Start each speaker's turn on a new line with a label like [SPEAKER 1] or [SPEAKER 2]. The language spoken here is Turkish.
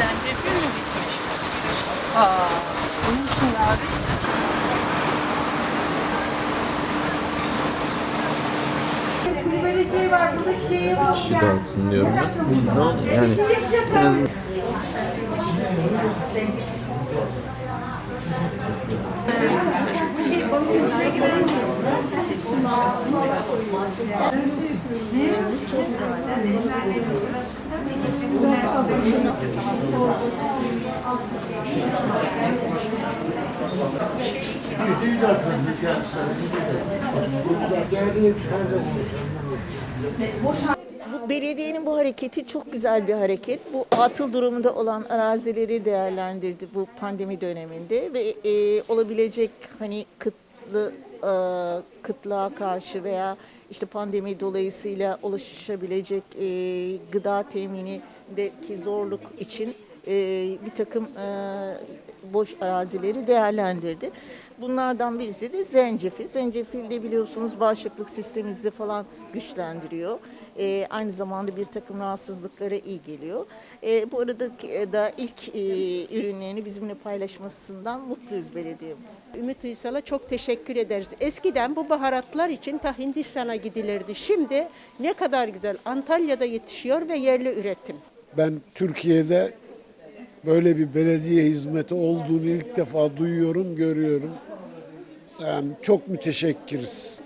[SPEAKER 1] Zencefil mi bitmiş? Aa, bunun için abi.
[SPEAKER 2] Şey var, buradaki şeyi yapalım.
[SPEAKER 3] Kişi dağıtsın diyorum ben. Ama yani en azından
[SPEAKER 4] Bu belediyenin bu hareketi çok güzel bir hareket. Bu atıl durumunda olan arazileri değerlendirdi bu pandemi döneminde ve e, olabilecek hani kıtlı e, kıtlığa karşı veya işte pandemi dolayısıyla ulaşabilecek e, gıda teminindeki zorluk için e, bir takım e, boş arazileri değerlendirdi. Bunlardan birisi de zencefil. Zencefil de biliyorsunuz bağışıklık sistemimizi falan güçlendiriyor. E, aynı zamanda bir takım rahatsızlıklara iyi geliyor. E, bu arada e, da ilk e, ürünlerini bizimle paylaşmasından mutluyuz belediyemiz.
[SPEAKER 5] Ümit Uysal'a çok teşekkür ederiz. Eskiden bu baharatlar için ta Hindistan'a gidilirdi. Şimdi ne kadar güzel Antalya'da yetişiyor ve yerli üretim.
[SPEAKER 6] Ben Türkiye'de böyle bir belediye hizmeti olduğunu ilk defa duyuyorum, görüyorum. Yani çok müteşekkiriz.